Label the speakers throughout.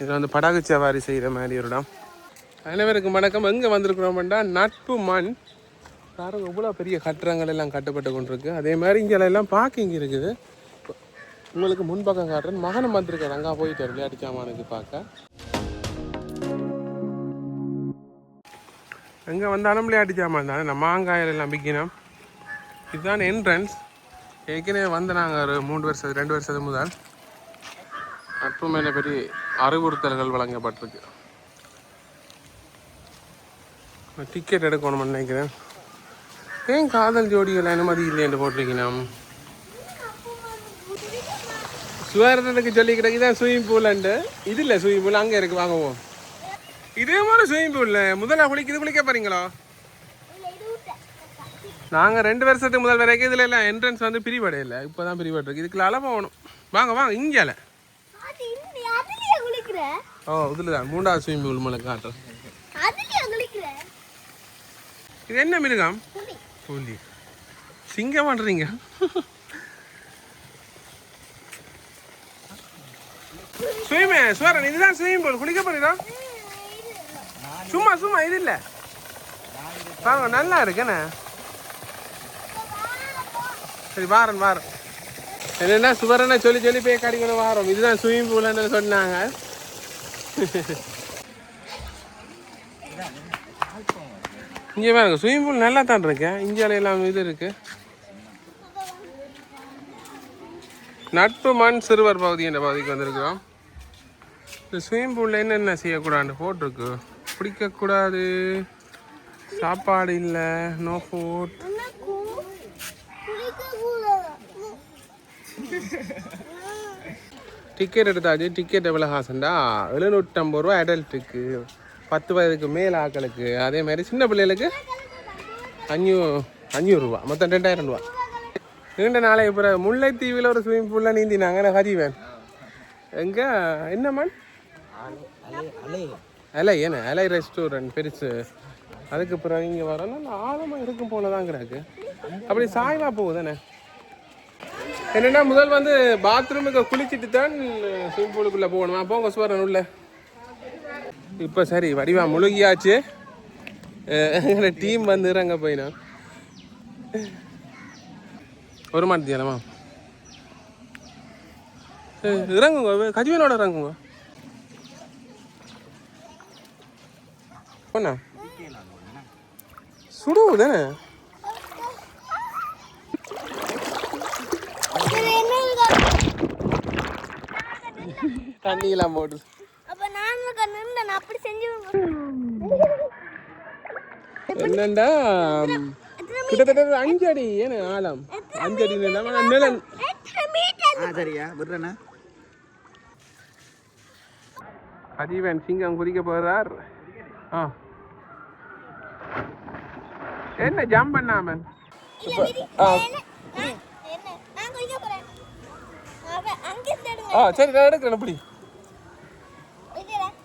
Speaker 1: இது வந்து படகு சவாரி செய்கிற மாதிரி ஒரு இடம். அனைவருக்கும் வணக்கம். எங்கே வந்திருக்கிறோம்டா நட்பு மண். பாருங்க இவ்வளோ பெரிய கட்டிடங்கள் எல்லாம் கட்டப்பட்டு கொண்டிருக்கு. அதே மாதிரி இங்கே எல்லாம் பார்க்கிங் இருக்குது. உங்களுக்கு முன்பக்கம் காட்டுறேன். மகனும் வந்திருக்காரு. அங்கே போயிட்டு விளையாட்டு சாமானுக்கு பார்க்க. எங்கே வந்தாலும் விளையாட்டு சாமான் தானே? நம்ம மாங்காயில் எல்லாம் விற்கணும் இதுதான் என்ட்ரன்ஸ் ஏற்கனவே வந்து நாங்கள் ஒரு மூன்று வருஷம் ரெண்டு வருஷத்துக்கு முதல் நட்பு மேலே பெரிய அறிவுறுத்தல்கள் வழங்கப்பட்டிருக்கு. டிக்கெட் எடுக்கணும்னு நினைக்கிறேன். ஏன் காதல் ஜோடிகள் அனுமதி இல்லைன்னு போட்டிருக்கீங்க சுகாதாரத்துக்கு சொல்லி கிடக்குதான் ஸ்விம்மிங் பூலண்டு இது இல்லை ஸ்விம்மிங் பூல் அங்கே இருக்கு வாங்குவோம். இதே மாதிரி ஸ்விம்மிங் பூல் முதல்ல குளிக்க குளிக்க போறீங்களோ? நாங்கள் ரெண்டு வருஷத்துக்கு முதல் வரைக்கும் இதில் எல்லாம் என்ட்ரன்ஸ் வந்து பிரிவடையில. இப்போ தான் பிரிவடை இருக்குது இதுக்குள்ள அளவு போகணும். வாங்க வாங்க இங்கேல.
Speaker 2: அது குளிக்கிற
Speaker 1: ஓ இதில் தான். மூன்றாவது ஸ்விமிங் பூல் மேலே காட்டுறேன்.
Speaker 2: அதுலயே குளிக்கிற
Speaker 1: இது என்ன மிருகம்?
Speaker 2: புலி.
Speaker 1: சிங்கம் பண்ணுறீங்க ஸ்விமே சுவரன் இதுதான் ஸ்விமிங் பூல். குளிக்க போறீங்களா? சும்மா சும்மா இது இல்லை. பாருங்க நல்லா இருக்குண்ணே சரி வாரன் வாரன். என்னென்னா சுவரனை சொல்லி சொல்லி போய் கடிக்கணும் வாரம். இதுதான் ஸ்விமிங் பூல்னு சொன்னாங்க. இங்கே பாருங்க ஸ்விம்மிங் பூல் நல்லா தான் இருக்கேன் இந்தியாவில் எல்லாம் இது இருக்கு. நட்பு மண் சிறுவர் பகுதி என்ற பகுதிக்கு வந்திருக்கிறோம். இந்த ஸ்விம்மிங் பூலில் என்னென்ன செய்யக்கூடாதுன்னு போட்டிருக்கு? பிடிக்கக்கூடாது. சாப்பாடு இல்லை. நோ ஃபுட் டிக்கெட் எடுத்தாச்சு. டிக்கெட் எவ்வளோ காசுண்டா? எழுநூற்றம்பது ரூபா அடல்ட்டுக்கு பத்து வயதுக்கு மேல் ஆக்களுக்கு. அதே மாதிரி சின்ன பிள்ளைகளுக்கு அஞ்சூ அஞ்சூறுரூவா மொத்தம் ரெண்டாயிரம் ரூபா நீண்ட நாளைக்கு பிறகு முல்லைத்தீவில் ஒரு ஸ்விம்மிங் பூலில் நீந்தினாங்க. நான் ஹரிவேன் எங்கே? என்ன மண்? அலை ஏன்னா அலை ரெஸ்டாரண்ட் பெருசு. அதுக்கு பிறகு இங்கே வரணும். ஆழமாக இருக்கும் போல தான் கிடக்கு அப்படி சாய்வா போகுதானே என்னென்னா முதல் வந்து பாத்ரூமுக்கு குளிச்சுட்டு தான் ஸ்விமிங் பூலுக்குள்ளே போகணுமா? போங்க சுவரன் உள்ள இப்போ சரி வடிவா முழுகியாச்சு. எங்களோட டீம் வந்து இறங்க போயினா. ஒரு மாட்டியாலமா இறங்குங்க கஜுவனோட இறங்குங்க. போண்ணா. சுடுவுதானே தண்ணியெல்லாம் போட்டு
Speaker 2: அப்ப நானும் அப்படி செஞ்சு
Speaker 1: என்னண்டா? கிட்டத்தட்ட அஞ்சு அடி. ஏன்னு ஆழம்? அஞ்சு அடி நிலம்
Speaker 3: சரியா. விடுறேண்ணா.
Speaker 1: அதிவன் சிங்கம் குதிக்க போறார். ஆ. என்ன ஜம்ப் பண்ணாம?
Speaker 2: இல்ல மிதி
Speaker 1: ஆ.
Speaker 2: என்ன என்ன நான் குளிக்க போறேன் அப்ப அங்க இருந்து எடுங்க
Speaker 1: ஆ சரி நான் எடுக்கிறேன் எப்படி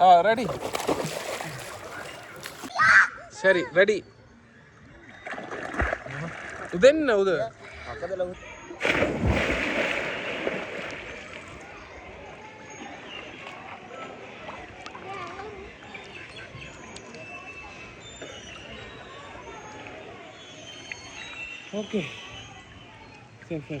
Speaker 1: ஆ ரெடி சரி ரெடி இது என்ன இது?
Speaker 3: பக்கத்தில்
Speaker 1: ஓகே சரி சரி.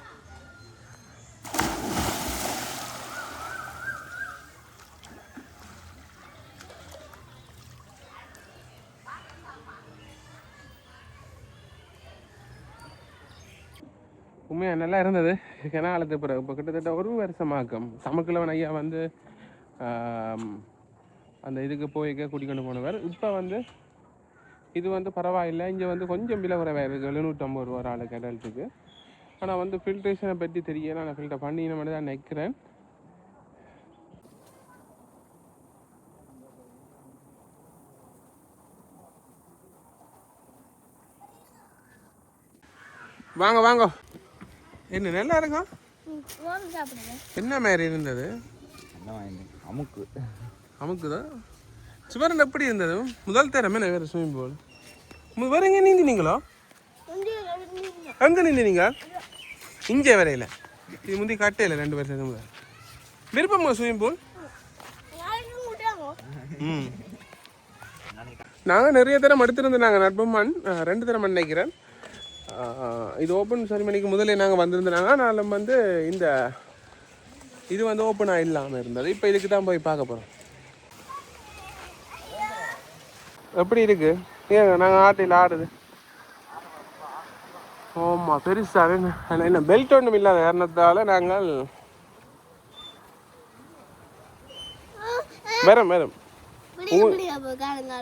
Speaker 1: உண்மையாக நல்லா இருந்தது. கெனாலத்து பிறகு இப்போ கிட்டத்தட்ட ஒரு வருஷமாக்கும். சமக்கிழவன் ஐயா வந்து அந்த இதுக்கு போய்க்க கூட்டிக்கொண்டு போனவர். இப்போ வந்து இது வந்து பரவாயில்லை. இங்கே வந்து கொஞ்சம் விலை குறைவாக இருக்குது எழுநூற்றம்பது ரூபா ஒரு ஆளுக்கு அடல்ட்டுக்கு ஆனால் வந்து ஃபில்ட்ரேஷனை பற்றி தெரியல நான் ஃபில்டர் பண்ணி மட்டும் தான் நிற்கிறேன் வாங்க வாங்க. என்ன நல்லா இருக்கும் என்ன மாதிரி இருந்தது?
Speaker 3: என்ன வாங்கிட்டு அமுக்கு.
Speaker 1: அமுக்குதா? சுவரன் எப்படி இருந்தது? முதல் தரமே நான் வேறு ஸ்விம்மிங் பூல் வேற எங்கே நீந்தினீங்களோ?
Speaker 2: வந்து நின்று
Speaker 1: அங்கே நின்றீங்க இங்கே வரையில. இது முந்தி கட்டையில் ரெண்டு பேர் சேர்ந்து முதல். விருப்பமா ஸ்விம்மிங் பூல் ம். நாங்கள் நிறைய தரம் எடுத்திருந்தோம் நாங்கள் நட்பமான் ரெண்டு தரம் நினைக்கிறேன் இது ஓப்பன் செரிமனிக்கு முதல்ல நாங்கள் வந்திருந்தாங்க நாளும் வந்து இந்த இது வந்து ஓப்பனாக இல்லாமல் இருந்தது. இப்போ இதுக்கு தான் போய் பார்க்க போகிறோம் எப்படி இருக்கு? ஏங்க நாங்கள் ஆட்டில் ஆடுது. ஆமாம் பெருசாக என்ன என்ன பெல்ட் ஒன்றும் இல்லாத காரணத்தால் நாங்கள் வரோம் வரோம்
Speaker 2: விடிய விடிய அப்போ காலுங்க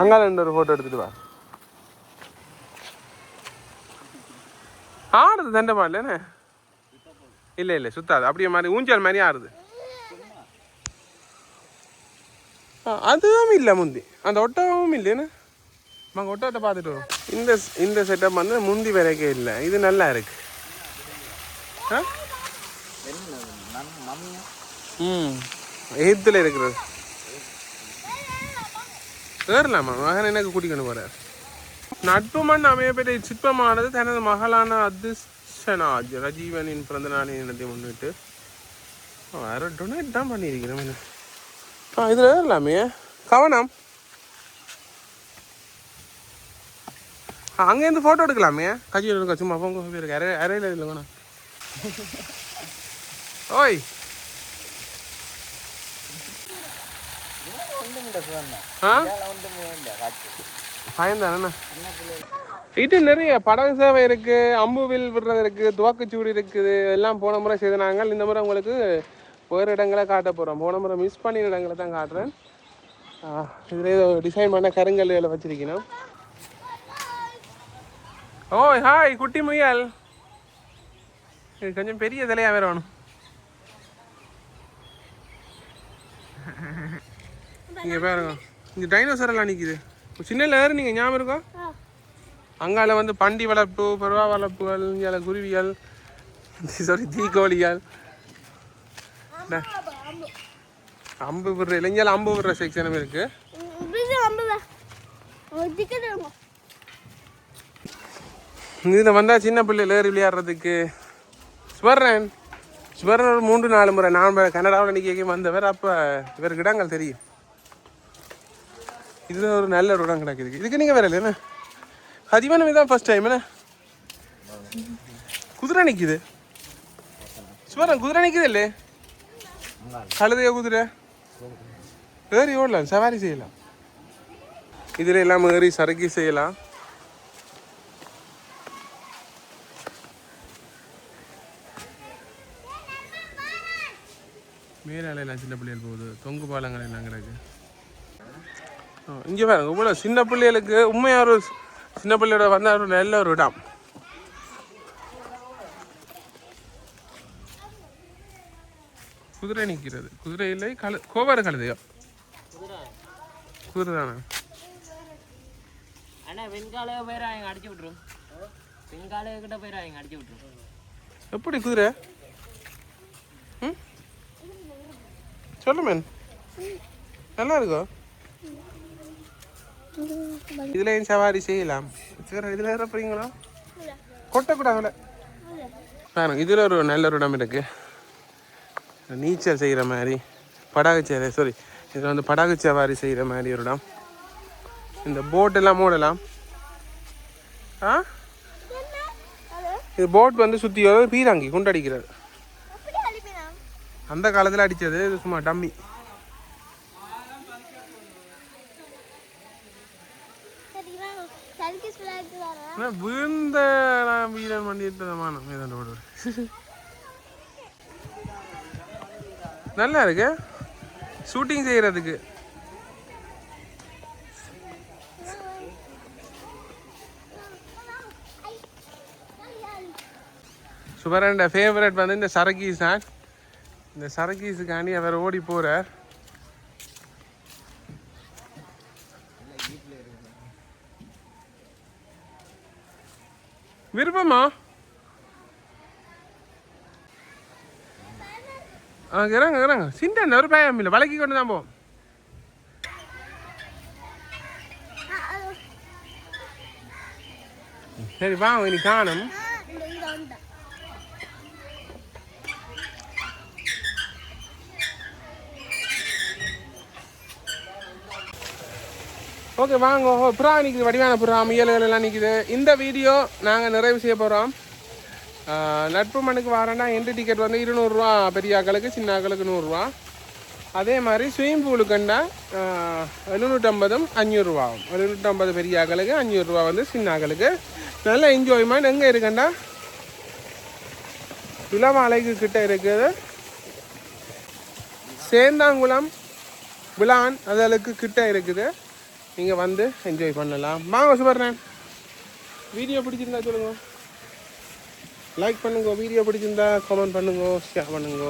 Speaker 1: அங்கால ஒரு ஃபோட்டோ எடுத்துட்டு வா. ஆடுது தண்டமா இல்லைண்ணே இல்லை இல்லை சுத்தாது. அப்படியே மாதிரி ஊஞ்சல் மாதிரி ஆடுது அதுவும் இல்லை முந்தி. அந்த ஒட்டகமும் இல்லைன்னு நாங்கள் ஒட்டத்தை பார்த்துட்டு வரோம். இந்த இந்த செட்டப் வந்து முந்தி வரைக்கும் இல்லை. இது நல்லா இருக்கு. ஆ? ம். எகிப்தில் இருக்கிறது. ஏறலாமா? மகன் எனக்கு கூட்டிக்கணும் போகிறார் நட்பு மண் அமையப்பெற்ற சிற்பமானது தனது மகளான அதிர்ஷனாஜ் ரஜீவனின் பிறந்த நாளின் தினத்தை முன்னிட்டு வேற டொனேட் தான் பண்ணியிருக்கிறேன். ஆ இதில் ஏறலாமே கவனம் அங்கேருந்து ஃபோட்டோ எடுக்கலாமே கட்சியில் இருக்க சும்மா போங்க பேருக்கு அரை இல்லைங்கண்ணா ஓய் ஆ சாயந்தானே இது நிறைய படகு சேவை இருக்கு அம்புவில் விடுறது இருக்கு துவக்கச்சூடி இருக்குது எல்லாம் போன முறை செய்த நாங்கள். இந்த முறை உங்களுக்கு வேறு இடங்களை காட்ட போகிறோம் போன முறை மிஸ் பண்ணின இடங்களை தான் காட்டுறேன். இதில் ஏதோ டிசைன் பண்ண கருங்கல்லுகளை வச்சிருக்கணும். ஓய் ஹாய் குட்டி முயல். இது கொஞ்சம் பெரிய தலையாக வேற வேணும். இங்கே பாருங்க. இங்கே டைனோசர் எல்லாம் நிற்கிது சின்ன ஏறு நீங்கள் ஞாபகம் இருக்கா? அங்கால வந்து பண்டி வளர்ப்பு பருவா வளர்ப்புகள் இங்கே குருவிகள் சாரி தீக்கோழிகள். அம்பு விடுற இளைஞர் அம்பு விடுற செக்ஷனும் இருக்கு. இதில் வந்தால் சின்ன பிள்ளைகள் ஏறி விளையாடுறதுக்கு. ஸ்வர்ரன் ஒரு மூன்று நாலு முறை நான் கனடாவில் நிற்க வந்தவர். அப்போ இவருக்கு இடங்கள் தெரியும். இது ஒரு நல்ல ரோடம் கிடைக்குது கிடக்குது இதுக்கு. நீங்கள் வரல என்ன? அதிகமான தான் ஃபர்ஸ்ட் டைம் என்ன? குதிரை நிற்கிது சுவரம் குதிரை நிற்கிது இல்லே கழுதைய குதிரை? ஏறி ஓடலாம் சவாரி செய்யலாம். இதில் எல்லாம் ஏறி சரக்கு செய்யலாம். மேலே எல்லாம் சின்ன பிள்ளைகள் போகுது. தொங்கு பாலங்கள் எல்லாம் கிடக்கு. இங்கே பாருங்க இவ்வளோ சின்ன பிள்ளைகளுக்கு உண்மையாக ஒரு சின்ன பிள்ளையோட வந்த ஒரு நல்ல ஒரு இடம். குதிரை நிற்கிறது குதிரை இல்லை கழு கோவாறு கழுதையோ? குதிரை தானே? எப்படி குதிரை? ம்? சொல்லு மேன். நல்லா இருக்கோ? இதுல சவாரி செய்யலாம் சரி இதுல ஏற போறீங்களா கொட்டக்கூடாதுல பாருங்க இதுல ஒரு நல்ல ஒரு இடம் இருக்கு நீச்சல் செய்யற மாதிரி படகு சேவை சாரி இதுல வந்து படகு சவாரி செய்யற மாதிரி ஒரு இடம் இந்த போட் எல்லாம் மூடலாம் ஆ இது போட் வந்து வர பீராங்கி குண்டடிக்கிறது அந்த காலத்துல அடிச்சது இது சும்மா டம்மி
Speaker 2: சரிங்களா சர்க்கஸ் விளையாட்டு வர
Speaker 1: ஆனா விழுந்த வீரன் நல்லா இருக்கு. ஷூட்டிங் செய்யறதுக்கு. சுபரண்ட ஃபேவரட் வந்து இந்த சரக்கீஸ் தான். இந்த சரக்கீஸுக்காண்டி அவர் ஓடி போகிறார் என்னம்மா ஆ இறங்க இறங்க. சிந்தன் ஒரு பயம் இல்லை. வளைக்கி கொண்டு தான் போவோம் சரி வாங்க இனி காணும். ஓகே வாங்க. ஓ, புறா நிற்குது வடிவான புறா. முயல்கள் எல்லாம் நிற்குது இந்த வீடியோ நாங்கள் நிறைவு செய்ய போகிறோம் நட்பு மனுக்கு வரேன்னா என்ட்ரி டிக்கெட் வந்து இருநூறுவா பெரிய ஆக்களுக்கு சின்ன ஆக்களுக்கு நூறுரூவா அதே மாதிரி ஸ்விம்மிங் பூலுக்குண்டா எழுநூற்றம்பதும் அஞ்சூறுரூவாகும் எழுநூற்றம்பது பெரிய ஆக்களுக்கு அஞ்சூறுரூவா வந்து சின்ன ஆக்களுக்கு. நல்ல என்ஜாய்மெண்ட் எங்கே இருக்குண்டா? இளவாலைக்கு கிட்ட இருக்குது. சேந்தாங்குளம் விளான் அதற்கு கிட்ட இருக்குது. நீங்கள் வந்து என்ஜாய் பண்ணலாம். வாங்க சுபர்ணன். வீடியோ பிடிச்சிருந்தா சொல்லுங்க. லைக் பண்ணுங்க வீடியோ பிடிச்சிருந்தா கமெண்ட் பண்ணுங்க ஷேர் பண்ணுங்க.